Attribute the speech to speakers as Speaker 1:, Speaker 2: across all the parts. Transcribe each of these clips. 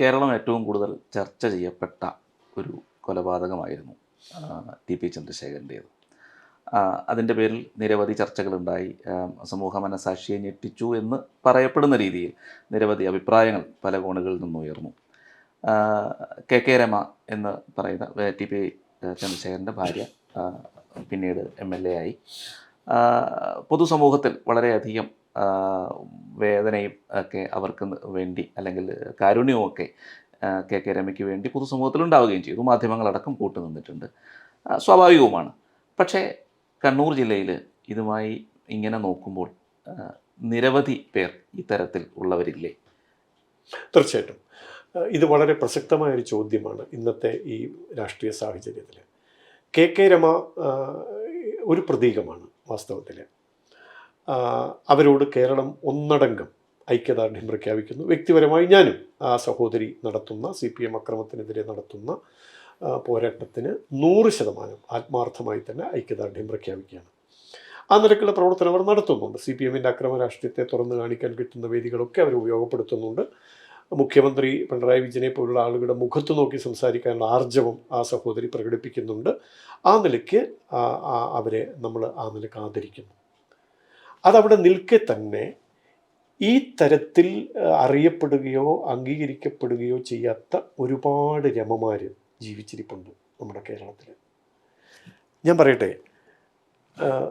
Speaker 1: കേരളം ഏറ്റവും കൂടുതൽ ചർച്ച ചെയ്യപ്പെട്ട ഒരു കൊലപാതകമായിരുന്നു ടി പി ചന്ദ്രശേഖരന്റേത്. അതിന്റെ പേരിൽ നിരവധി ചർച്ചകളുണ്ടായി. സമൂഹ മനസാക്ഷിയെ ഞെട്ടിച്ചു എന്ന് പറയപ്പെടുന്ന രീതിയിൽ നിരവധി അഭിപ്രായങ്ങൾ പല കോണുകളിൽ നിന്നും ഉയർന്നു. കെ കെ രമ എന്ന് പറയുന്ന ടി പി ചന്ദ്രശേഖരന്റെ ഭാര്യ പിന്നീട് എം എൽ എ ആയി. പൊതുസമൂഹത്തിൽ വളരെയധികം വേദനയും ഒക്കെ അവർക്ക് വേണ്ടി അല്ലെങ്കിൽ കാരുണ്യവും ഒക്കെ കെ കെ രമയ്ക്ക് വേണ്ടി പൊതുസമൂഹത്തിൽ ഉണ്ടാവുകയും ചെയ്തു. മാധ്യമങ്ങളടക്കം കൂട്ടു നിന്നിട്ടുണ്ട്. സ്വാഭാവികവുമാണ്. പക്ഷേ കണ്ണൂർ ജില്ലയിൽ ഇതുമായി ഇങ്ങനെ നോക്കുമ്പോൾ നിരവധി പേർ ഇത്തരത്തിൽ ഉള്ളവരില്ലേ?
Speaker 2: തീർച്ചയായിട്ടും. ഇത് വളരെ പ്രസക്തമായ ഒരു ചോദ്യമാണ് ഇന്നത്തെ ഈ രാഷ്ട്രീയ സാഹചര്യത്തിൽ കെ കെ രമ ഒരു പ്രതീകമാണ് വാസ്തവത്തിൽ അവരോട് കേരളം ഒന്നടങ്കം ഐക്യദാർഢ്യം പ്രഖ്യാപിക്കുന്നു. വ്യക്തിപരമായി ഞാനും ആ സഹോദരി നടത്തുന്ന സി പി എം അക്രമത്തിനെതിരെ നടത്തുന്ന പോരാട്ടത്തിന് നൂറ് ശതമാനം ആത്മാർത്ഥമായി തന്നെ ഐക്യദാർഢ്യം പ്രഖ്യാപിക്കുകയാണ്. ആ നിരക്കുള്ള പ്രവർത്തനം അവർ നടത്തുന്നുണ്ട്. സി പി എമ്മിന്റെ അക്രമ രാഷ്ട്രീയത്തെ തുറന്നു കാണിക്കാൻ കിട്ടുന്ന വേദികളൊക്കെ അവർ ഉപയോഗപ്പെടുത്തുന്നുണ്ട്. മുഖ്യമന്ത്രി പിണറായി വിജയനെ പോലുള്ള ആളുകളുടെ മുഖത്ത് നോക്കി സംസാരിക്കാനുള്ള ആർജവം ആ സഹോദരി പ്രകടിപ്പിക്കുന്നുണ്ട്. ആ നിലയ്ക്ക് അവരെ നമ്മൾ ആ നിലയ്ക്ക് ആദരിക്കുന്നു. അതവിടെ നിൽക്കെ തന്നെ ഈ തരത്തിൽ അറിയപ്പെടുകയോ അംഗീകരിക്കപ്പെടുകയോ ചെയ്യാത്ത ഒരുപാട് രമമാർ ജീവിച്ചിരിപ്പുണ്ട് നമ്മുടെ കേരളത്തിൽ ഞാൻ പറയട്ടെ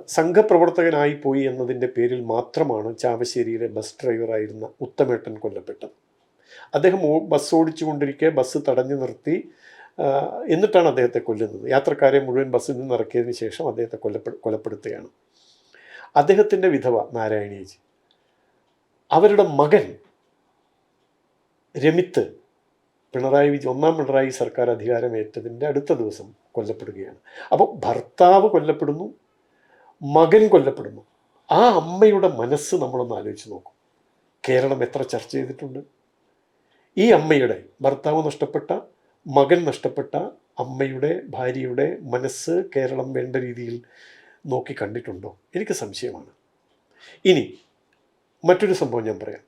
Speaker 2: സംഘപ്രവർത്തകനായി പോയി എന്നതിന്റെ പേരിൽ മാത്രമാണ് ചാവശ്ശേരിയിലെ ബസ് ഡ്രൈവറായിരുന്ന ഉത്തമേട്ടൻ കൊല്ലപ്പെട്ടത്. അദ്ദേഹം ബസ് ഓടിച്ചുകൊണ്ടിരിക്കെ ബസ് തടഞ്ഞു നിർത്തി എന്നിട്ടാണ് അദ്ദേഹത്തെ കൊല്ലുന്നത്. യാത്രക്കാരെ മുഴുവൻ ബസ്സിൽ നിന്ന് ഇറക്കിയതിന് ശേഷം അദ്ദേഹത്തെ കൊല്ലപ്പെ കൊലപ്പെടുത്തുകയാണ്. അദ്ദേഹത്തിന്റെ വിധവ നാരായണീജി. അവരുടെ മകൻ രമിത്ത് പിണറായി വിജയൻ ഒന്നാം പിണറായി സർക്കാർ അധികാരമേറ്റതിന്റെ അടുത്ത ദിവസം കൊല്ലപ്പെടുകയാണ്. അപ്പോൾ ഭർത്താവ് കൊല്ലപ്പെടുന്നു മകൻ കൊല്ലപ്പെടുന്നു. ആ അമ്മയുടെ മനസ്സ് നമ്മളൊന്ന് ആലോചിച്ച് നോക്കും. കേരളം എത്ര ചർച്ച ചെയ്തിട്ടുണ്ട്? ഈ അമ്മയുടെ ഭർത്താവ് നഷ്ടപ്പെട്ട മകൻ നഷ്ടപ്പെട്ട അമ്മയുടെ ഭാര്യയുടെ മനസ്സ് കേരളം വേണ്ട രീതിയിൽ നോക്കി കണ്ടിട്ടുണ്ടോ? എനിക്ക് സംശയമാണ്. ഇനി മറ്റൊരു സംഭവം ഞാൻ പറയാം.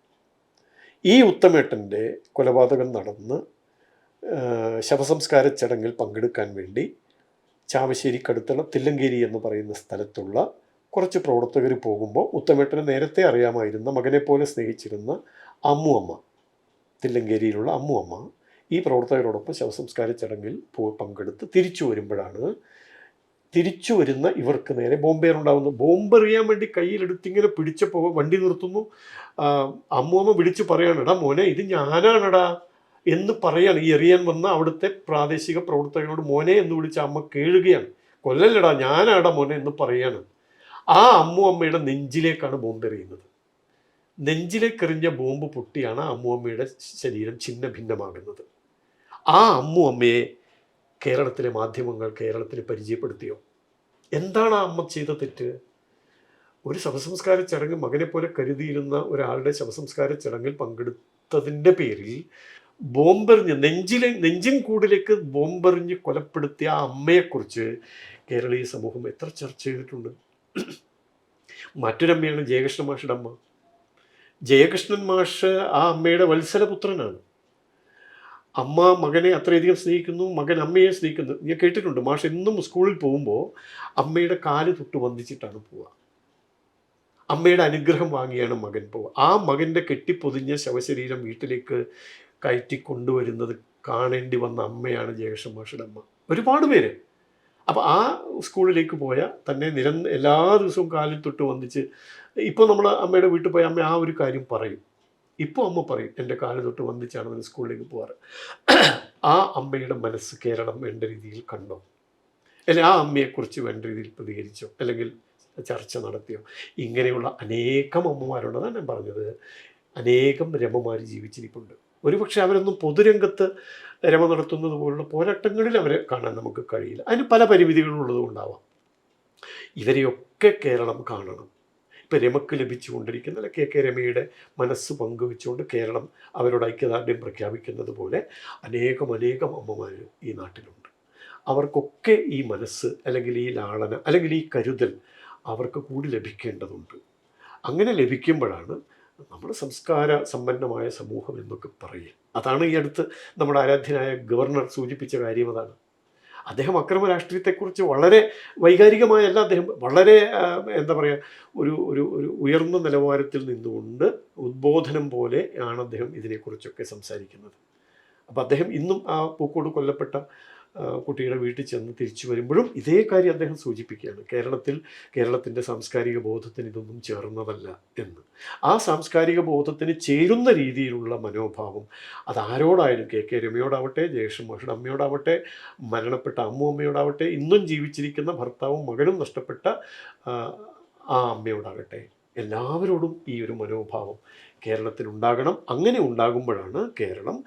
Speaker 2: ഈ ഉത്തമേട്ടന്റെ കൊലപാതകം നടന്ന് ശവസംസ്കാര ചടങ്ങിൽ പങ്കെടുക്കാൻ വേണ്ടി ചാവശ്ശേരിക്കടുത്തുള്ള തില്ലങ്കേരി എന്ന് പറയുന്ന സ്ഥലത്തുള്ള കുറച്ച് പ്രവർത്തകർ പോകുമ്പോൾ ഉത്തമേട്ടനെ നേരത്തെ അറിയാമായിരുന്ന മകനെ പോലെ സ്നേഹിച്ചിരുന്ന അമ്മു അമ്മ തില്ലങ്കേരിയിലുള്ള അമ്മു അമ്മ ഈ പ്രവർത്തകരോടൊപ്പം ശവസംസ്കാര ചടങ്ങിൽ പങ്കെടുത്ത് തിരിച്ചു വരുമ്പോഴാണ് തിരിച്ചു വരുന്ന ഇവർക്ക് നേരെ ബോംബേറുണ്ടാവുന്നു ബോംബെറിയാൻ വേണ്ടി കയ്യിലെടുത്തിങ്ങനെ പിടിച്ചപ്പോൾ വണ്ടി നിർത്തുന്നു. അമ്മൂമ്മ വിളിച്ചു പറയാണ് എടാ മോനെ ഇത് ഞാനാണടാ എന്ന് പറയാണ്. ഈ എറിയാൻ വന്ന അവിടുത്തെ പ്രാദേശിക പ്രവർത്തകരോട് മോനെ എന്ന് വിളിച്ച അമ്മ കേഴുകയാണ്. കൊല്ലല്ലടാ ഞാനാടാ മോനെ എന്ന് പറയാണ്. ആ അമ്മു അമ്മയുടെ നെഞ്ചിലേക്കാണ് ബോംബ് എറിയുന്നത്. നെഞ്ചിലേക്ക് എറിഞ്ഞ ബോംബ് പൊട്ടിയാണ് അമ്മു അമ്മയുടെ ശരീരം ഛിന്ന ഭിന്നമാകുന്നത് ആ അമ്മു അമ്മയെ കേരളത്തിലെ മാധ്യമങ്ങൾ കേരളത്തിന് പരിചയപ്പെടുത്തിയോ? എന്താണ് ആ അമ്മ ചെയ്ത തെറ്റ്? ഒരു ശവസംസ്കാര ചടങ്ങ് മകനെ പോലെ കരുതിയിരുന്ന ഒരാളുടെ ശവസംസ്കാര ചടങ്ങിൽ പങ്കെടുത്തതിന്റെ പേരിൽ ബോംബെറിഞ്ഞ് നെഞ്ചിലെ നെഞ്ചിൻ കൂടിലേക്ക് ബോംബെറിഞ്ഞ് കൊലപ്പെടുത്തിയ ആ അമ്മയെക്കുറിച്ച് കേരളീയ സമൂഹം എത്ര ചർച്ച ചെയ്തിട്ടുണ്ട്? മറ്റൊരമ്മയാണ് ജയകൃഷ്ണ മാഷയുടെ അമ്മ. ജയകൃഷ്ണൻ മാഷ് ആ അമ്മയുടെ വത്സലപുത്രനാണ്. അമ്മ മകനെ അത്രയധികം സ്നേഹിക്കുന്നു മകൻ അമ്മയെ സ്നേഹിക്കുന്നു. ഞാൻ കേട്ടിട്ടുണ്ട് മാഷ് എന്നും സ്കൂളിൽ പോകുമ്പോൾ അമ്മയുടെ കാൽ തൊട്ട് വന്ദിച്ചിട്ടാണ് പോവുക. അമ്മയുടെ അനുഗ്രഹം വാങ്ങിയാണ് മകൻ പോവുക. ആ മകന്റെ കെട്ടിപ്പൊതിഞ്ഞ ശവശരീരം വീട്ടിലേക്ക് കയറ്റി കൊണ്ടുവരുന്നത് കാണേണ്ടി വന്ന അമ്മയാണ് ജയകൃഷ്ണ മാഷയുടെ അമ്മ. ഒരുപാട് പേര്. അപ്പോൾ ആ സ്കൂളിലേക്ക് പോയ തന്നെ നിരന്ത എല്ലാ ദിവസവും കാലിൽ തൊട്ട് വന്നിച്ച് ഇപ്പോൾ നമ്മൾ അമ്മയുടെ വീട്ടിൽ പോയ അമ്മ ആ ഒരു കാര്യം പറയും. ഇപ്പോൾ അമ്മ പറയും എന്റെ കാൽ തൊട്ട് വന്നിച്ചാണ് അവൻ സ്കൂളിലേക്ക് പോകാറ്. ആ അമ്മയുടെ മനസ്സ് കേരളം വേണ്ട രീതിയിൽ കണ്ടോ? അല്ലെങ്കിൽ ആ അമ്മയെക്കുറിച്ച് വേണ്ട രീതിയിൽ പ്രതികരിച്ചോ? അല്ലെങ്കിൽ ചർച്ച നടത്തിയോ? ഇങ്ങനെയുള്ള അനേകം അമ്മമാരുണ്ടെന്നാണ് ഞാൻ പറഞ്ഞത്. അനേകം രമമാർ ജീവിച്ചിരിപ്പുണ്ട്. ഒരുപക്ഷെ അവരൊന്നും പൊതുരംഗത്ത് രമ നടത്തുന്നത് പോലുള്ള പോരാട്ടങ്ങളിൽ അവരെ കാണാൻ നമുക്ക് കഴിയില്ല. അതിന് പല പരിമിതികളും ഉള്ളതുകൊണ്ടാവാം ഇവരെയൊക്കെ കേരളം കാണണം. ഇപ്പം രമക്ക് ലഭിച്ചുകൊണ്ടിരിക്കുന്ന അല്ലെ കെ കെ രമയുടെ മനസ്സ് പങ്കുവെച്ചുകൊണ്ട് കേരളം അവരോട് ഐക്യദാർഢ്യം പ്രഖ്യാപിക്കുന്നത് പോലെ അനേകം അനേകം അമ്മമാർ ഈ നാട്ടിലുണ്ട്. അവർക്കൊക്കെ ഈ മനസ്സ് അല്ലെങ്കിൽ ഈ ലാളന അല്ലെങ്കിൽ ഈ കരുതൽ അവർക്ക് കൂടി ലഭിക്കേണ്ടതുണ്ട്. അങ്ങനെ ലഭിക്കുമ്പോഴാണ് നമ്മുടെ സംസ്കാര സമ്പന്നമായ സമൂഹം എന്നൊക്കെ പറയുക അതാണ് ഈ അടുത്ത് നമ്മുടെ ആരാധ്യനായ ഗവർണർ സൂചിപ്പിച്ച കാര്യം അതാണ്. അദ്ദേഹം അക്രമ രാഷ്ട്രീയത്തെക്കുറിച്ച് വളരെ വൈകാരികമായല്ല അദ്ദേഹം വളരെ എന്താ പറയുക ഒരു ഒരു ഒരു ഉയർന്ന നിലവാരത്തിൽ നിന്നുകൊണ്ട് ഉദ്ബോധനം പോലെ ആണ് അദ്ദേഹം ഇതിനെക്കുറിച്ചൊക്കെ സംസാരിക്കുന്നത്. അപ്പോൾ അദ്ദേഹം ഇന്നും ആ പൂക്കോട് കൊല്ലപ്പെട്ട കുട്ടിയുടെ വീട്ടിൽ ചെന്ന് തിരിച്ചു വരുമ്പോഴും ഇതേ കാര്യം അദ്ദേഹം സൂചിപ്പിക്കുകയാണ്. കേരളത്തിൽ കേരളത്തിന്റെ സാംസ്കാരിക ബോധത്തിന് ഇതൊന്നും ചേർന്നതല്ല എന്ന്. ആ സാംസ്കാരിക ബോധത്തിന് ചേരുന്ന രീതിയിലുള്ള മനോഭാവം അതാരോടായാലും കെ കെ രമയോടാവട്ടെ ജയേഷ് മഹയുടെ അമ്മയോടാവട്ടെ മരണപ്പെട്ട അമ്മു അമ്മയോടാവട്ടെ ഇന്നും ജീവിച്ചിരിക്കുന്ന ഭർത്താവും മകനും നഷ്ടപ്പെട്ട ആ അമ്മയോടാകട്ടെ എല്ലാവരോടും ഈ ഒരു മനോഭാവം കേരളത്തിൽ ഉണ്ടാകണം അങ്ങനെ ഉണ്ടാകുമ്പോഴാണ് കേരളം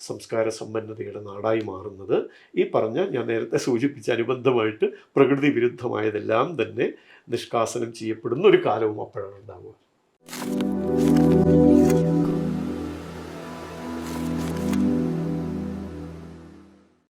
Speaker 2: സംസ്കാര സമ്പന്നതയുടെ നാടായി മാറുന്നത്. ഈ പറഞ്ഞ ഞാൻ നേരത്തെ സൂചിപ്പിച്ച അനുബന്ധമായിട്ട് പ്രകൃതി വിരുദ്ധമായതെല്ലാം തന്നെ നിഷ്കാസനം ചെയ്യപ്പെടുന്ന ഒരു കാലവും അപ്പോഴാണ് ഉണ്ടാവുക.